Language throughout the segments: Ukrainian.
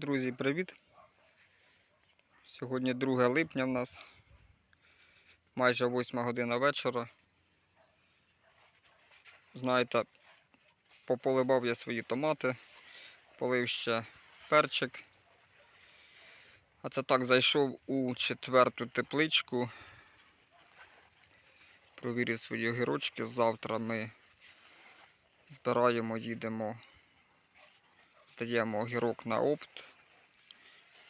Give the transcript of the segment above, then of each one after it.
Друзі, привіт! Сьогодні 2 липня в нас майже 8 година вечора. Знаєте, пополибав я свої томати, полив ще перчик. А це так зайшов у четверту тепличку. Провірив свої огірочки. Завтра ми збираємо, їдемо Стаємо огірок на опт.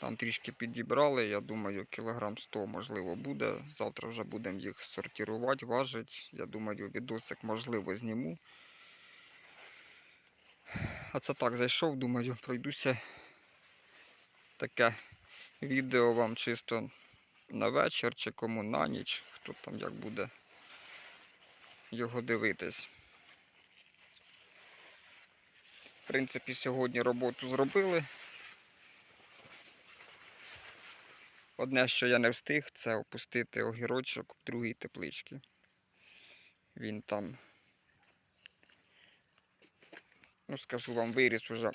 Там трішки підібрали, я думаю, кілограм 100 можливо буде. Завтра вже будемо їх сортувати, важити. Я думаю, відосик можливо зніму. А це так зайшов, думаю, пройдуся таке відео вам чисто на вечір чи кому на ніч, хто там як буде його дивитись. В принципі, сьогодні роботу зробили. Одне, що я не встиг, це опустити огірочок в другій тепличці. Він там, ну скажу вам, виріс уже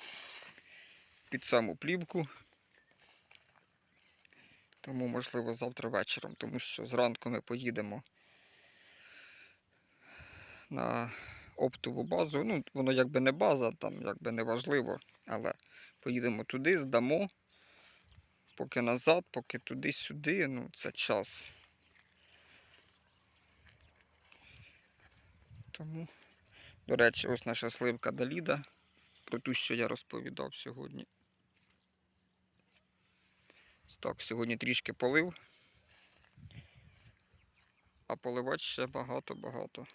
під саму плівку. Тому, можливо, завтра вечором, тому що зранку ми поїдемо на оптову базу. Ну, воно якби не база, там якби не важливо, але поїдемо туди, здамо. Поки назад, поки туди-сюди, ну це час. Тому, до речі, ось наша сливка Даліда, про ту, що я розповідав сьогодні. Так, сьогодні трішки полив, а поливати ще багато-багато.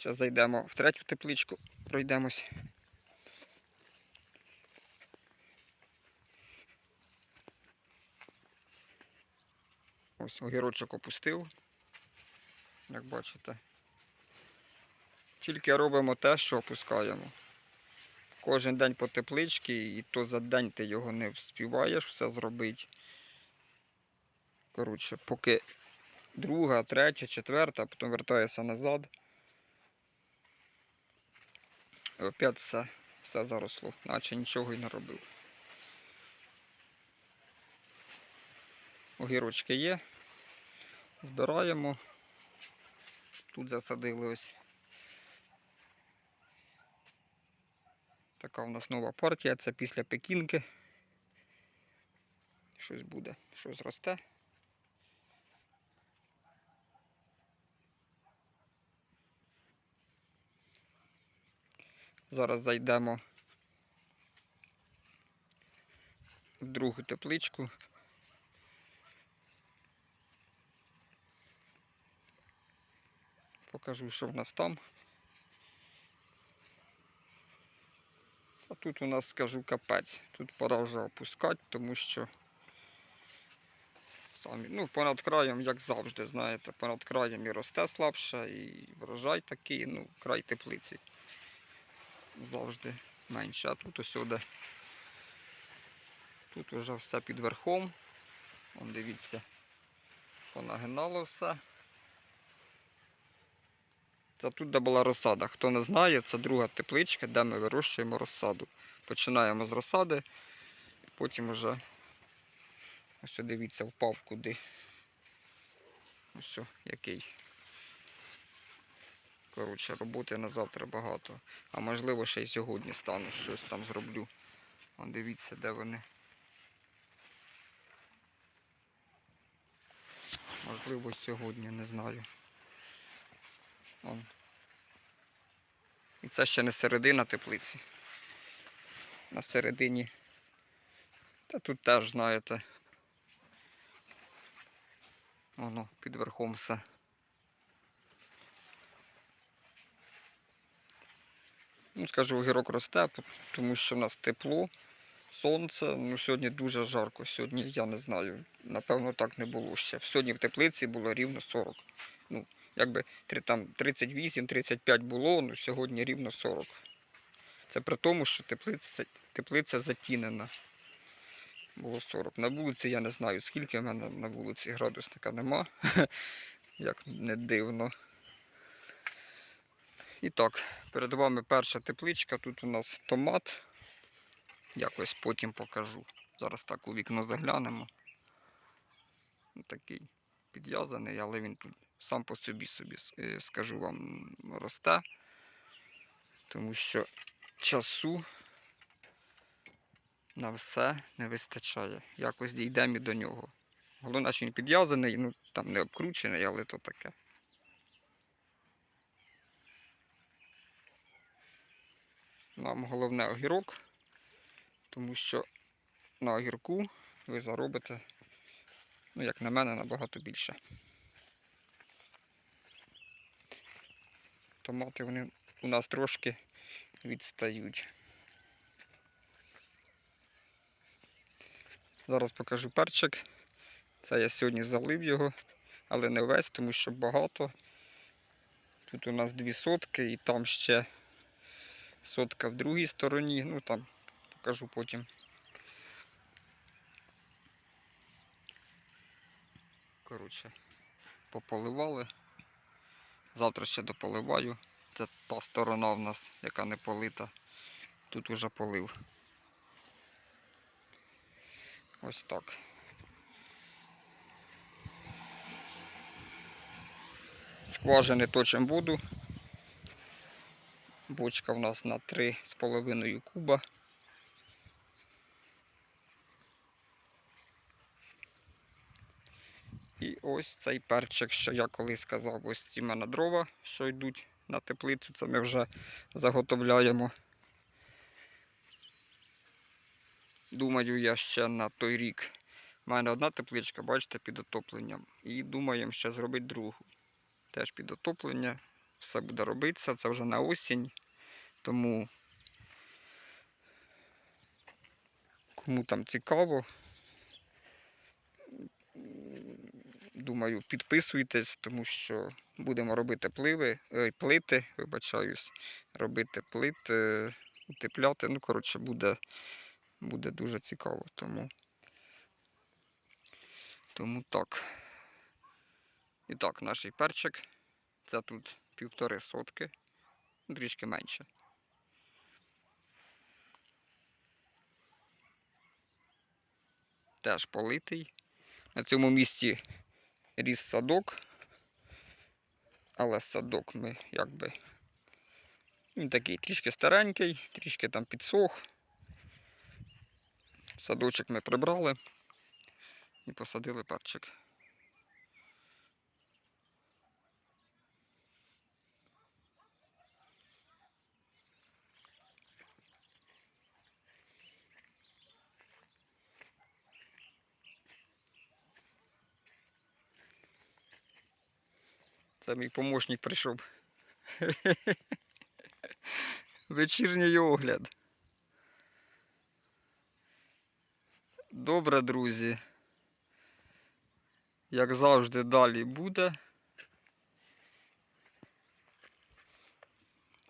Зараз зайдемо в третю тепличку, пройдемось. Ось огірочок опустив, як бачите. Тільки робимо те, що опускаємо. Кожен день по тепличці, і то за день ти його не вспіваєш все зробити. Коротше, поки друга, третя, четверта, потім вертаєшся назад. І опять все, все заросло, наче нічого й не робив. Огірочки є. Збираємо. Тут засадили ось. Така у нас нова партія, це після пекінки. Щось буде, щось росте. Зараз зайдемо в другу тепличку. Покажу, що в нас там. А тут у нас скажу капець. Тут пора вже опускати, тому що самі, ну, понад краєм, як завжди, знаєте, понад краєм і росте слабше, і врожай такий, ну, край теплиці завжди менше. А тут усюди. Тут вже все під верхом. Вон дивіться, понагинало все. Це тут, де була розсада. Хто не знає, це друга тепличка, де ми вирощуємо розсаду. Починаємо з розсади, потім вже ось дивіться, впав куди. Ось який. Коротше, роботи на завтра багато. А можливо ще й сьогодні стану, щось там зроблю. Вон дивіться, де вони. Можливо, сьогодні, не знаю. Вон. І це ще не середина теплиці. На середині. Та тут теж, знаєте. Воно під верхом все. Ну, скажу, огірок росте, тому що в нас тепло, сонце. Ну, сьогодні дуже жарко. Сьогодні я не знаю. Напевно, так не було ще. Сьогодні в теплиці було рівно 40. Ну, якби там 38-35 було, ну сьогодні рівно 40. Це при тому, що теплиця, теплиця затінена. Було 40. На вулиці я не знаю, скільки в мене на вулиці градусника нема. Як не дивно. І так, перед вами перша тепличка. Тут у нас томат. Якось потім покажу. Зараз так у вікно заглянемо. Ну, Такий підв'язаний, але він тут сам по собі собі е, скажу вам росте. Тому що часу на все не вистачає. Якось дійдемо і до нього. Головне, що він підв'язаний, ну там не обкручений, але то таке. Нам головне огірок, тому що на огірку ви заробите, ну, як на мене, набагато більше. Томати вони у нас трошки відстають. Зараз покажу перчик. Це я сьогодні залив його, але не весь, тому що багато. Тут у нас дві сотки і там ще сотка в другій стороні. Ну там покажу потім. Коротше, пополивали. Завтра ще дополиваю. Це та сторона в нас, яка не полита. Тут уже полив. Ось так. Скважини точим воду. Бочка в нас на 3,5 куба. І ось цей перчик, що я колись сказав, ось ці мене дрова, що йдуть на теплицю, це ми вже заготовляємо. Думаю, я ще на той рік. У мене одна тепличка, бачите, під отопленням. І думаємо ще зробити другу. Теж під отоплення. Все буде робитися, це вже на осінь. Тому кому там цікаво, думаю, підписуйтесь, тому що будемо робити пливи, ой, плити, вибачаюсь, робити плит, е, утепляти. Ну, коротше, буде, буде дуже цікаво. Тому, тому так. І так, наш перчик. Це тут півтори сотки, трішки менше. Теж политий. На цьому місці ріс садок. Але садок ми якби. Він такий трішки старенький, трішки там підсох. Садочок ми прибрали і посадили перчик. Це мій помощник прийшов. Вечірній огляд. Добре, друзі. Як завжди, далі буде.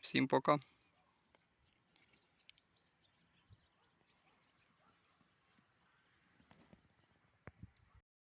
Всім пока.